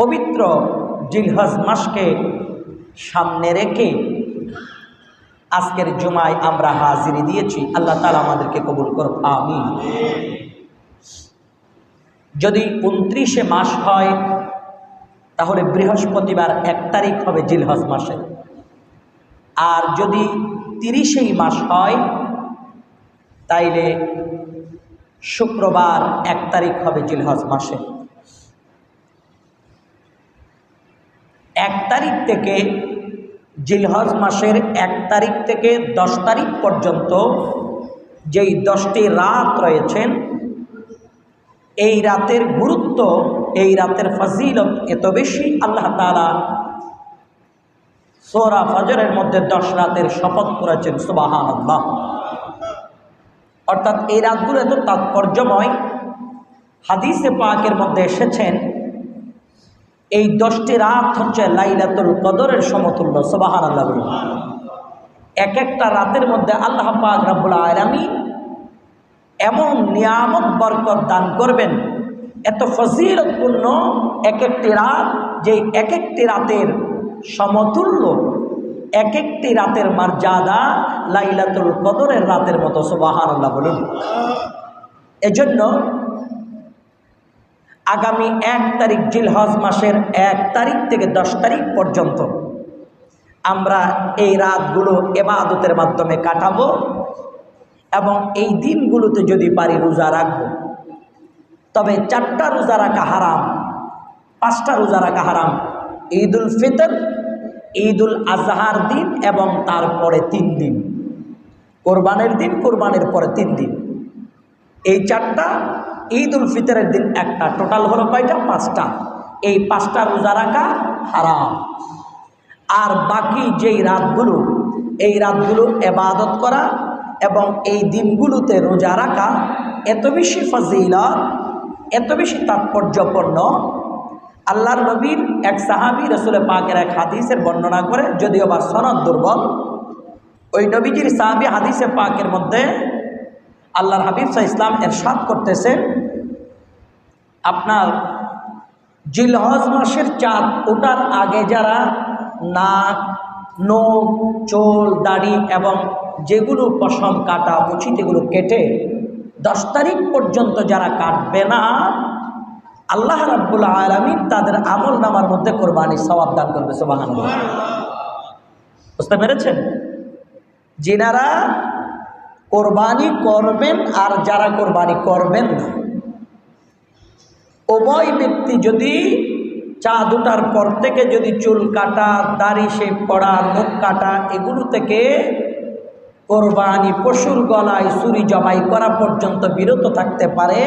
পবিত্র জিলহজ মাসকে সামনে রেখে আজকের জুমায় আমরা হাজিরি দিয়েছি। আল্লাহ তালা আমাদেরকে কবুল করব আমি যদি উনত্রিশে মাস হয়, তাহলে বৃহস্পতিবার এক তারিখ হবে জিলহজ মাসে। আর যদি তিরিশেই মাস হয়, তাইলে শুক্রবার এক তারিখ হবে জিলহজ মাসে এক তারিখ থেকে জিলহজ মাসের এক তারিখ থেকে দশ তারিখ পর্যন্ত যেই দশটি রাত রয়েছেন, এই রাতের গুরুত্ব, এই রাতের ফজিলত এত বেশি, আল্লাহ তালা সোরা ফজরের মধ্যে দশ রাতের শপথ করেছেন সুবাহান আল্লাহ অর্থাৎ এই রাতগুলো এত তাৎপর্যময়। হাদিসে পাকের মধ্যে এসেছেন এই দশটি রাত হচ্ছে লাইলাতুল কদরের সমতুল্য সবাহান আল্লাহ এক একটা রাতের মধ্যে আল্লাহ পাক রাব্বুল আলামী এমন নিয়ামত বরকত দান করবেন, এত ফজিলতপূর্ণ এক একটি রাত যে এক একটি রাতের সমতুল্য এক একটি রাতের মর্যাদা লাইলাতুল কদরের রাতের মতো সুবাহান আল্লাহ বলুন। এজন্য আগামী এক তারিখ জিলহজ মাসের এক তারিখ থেকে দশ তারিখ পর্যন্ত আমরা এই রাতগুলো এবাদতের মাধ্যমে কাটাবো এবং এই দিনগুলোতে যদি পারি রোজা রাখব। তবে চারটা রোজা রাখা হারাম, পাঁচটা রোজা রাখা হারাম। ঈদুল ফিতর ঈদ উল আজহার দিন এবং তারপরে তিন দিন। কোরবানের দিন, কোরবানের পরে তিন দিন। এই চারটা ঈদ উল ফিতরের দিন একটা। টোটাল হলো কয়টা? পাঁচটা। এই পাঁচটা রোজা রাখা হারাম। আর বাকি যেই রাতগুলো, এই রাতগুলো এবাদত করা এবং এই দিনগুলোতে রোজা রাখা এত বেশি ফজিলা এত বেশি তাৎপর্যপূর্ণ। আল্লাহর নবীর এক সাহাবি রসুল পাকের এক হাদিসের বর্ণনা করে, যদিও বা সনদ দুর্বল, ওই নবীজির সাহাবি হাদিসে পাকের মধ্যে আল্লাহর হাবিব সাহ ইসলাম এরশাদ করতেছেন আপনার জিলহজ মাসের চাঁদ ওটার আগে যারা নাক, নখ, চোল, দাড়ি এবং যেগুলো পশম, কাটা উচিত এগুলো কেটে দশ তারিখ পর্যন্ত যারা কাটবে না, আল্লাহ রাব্বুল আলমিন তাদের আমল নামার মধ্যে কোরবানি সবাব দান করবে সোবাহান বুঝতে পেরেছেন? যেনারা কোরবানি করবেন আর যারা কোরবানি করবেন না উভয় ব্যক্তি যদি চা দুটার পর থেকে যদি চুল কাটা, দাড়ি শেপ করা মুখ কাটা, এগুলো থেকে কোরবানি পশুর গলায় চুরি জবাই করা পর্যন্ত বিরত থাকতে পারে।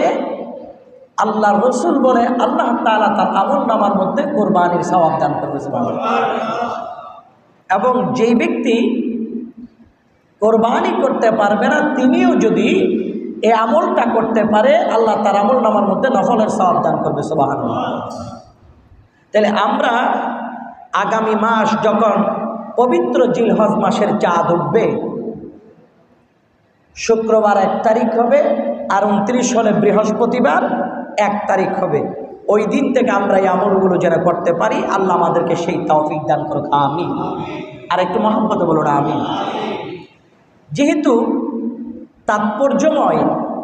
আল্লাহ রসুল বলে, আল্লাহ তালা তার আমল নামার মধ্যে কোরবানির সবাব দান করবে এবং যেই ব্যক্তি কোরবানি করতে পারবে না, তিনিও যদি এই আমলটা করতে পারে, আল্লাহ তার আমল নামার মধ্যে নফলের সবাব দান করবে সবাহান তাহলে আমরা আগামী মাস যখন পবিত্র জিলহজ মাসের চাঁদ উঠবে, শুক্রবার এক তারিখ হবে আর উনত্রিশ হলে বৃহস্পতিবার এক তারিখ হবে। ওই দিন থেকে আমরা এই আমলগুলো যেন করতে পারি, আল্লাহ আমাদেরকে সেই তৌফিক দান করুক আমি আর একটু মহব্বত বলুন আমি যেহেতু তাৎপর্যময়,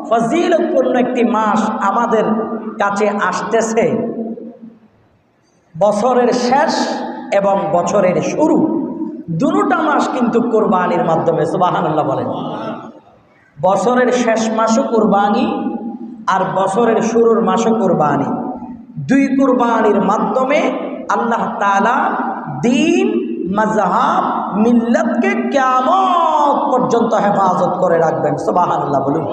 ফজিলতপূর্ণ একটি মাস আমাদের কাছে আসতেছে। বছরের শেষ এবং বছরের শুরু, দুটা মাস কিন্তু কোরবানির মাধ্যমে সুবাহান্লাহ বলেন। বছরের শেষ মাসও কোরবানি আর বছরের শুরুর মাসও কোরবানি। দুই কোরবানির মাধ্যমে আল্লাহ তালা দিন মজহাব মিল্লতকে কেমন পর্যন্ত হেফাজত করে রাখবেন। সুবাহান্লাহ বলুন।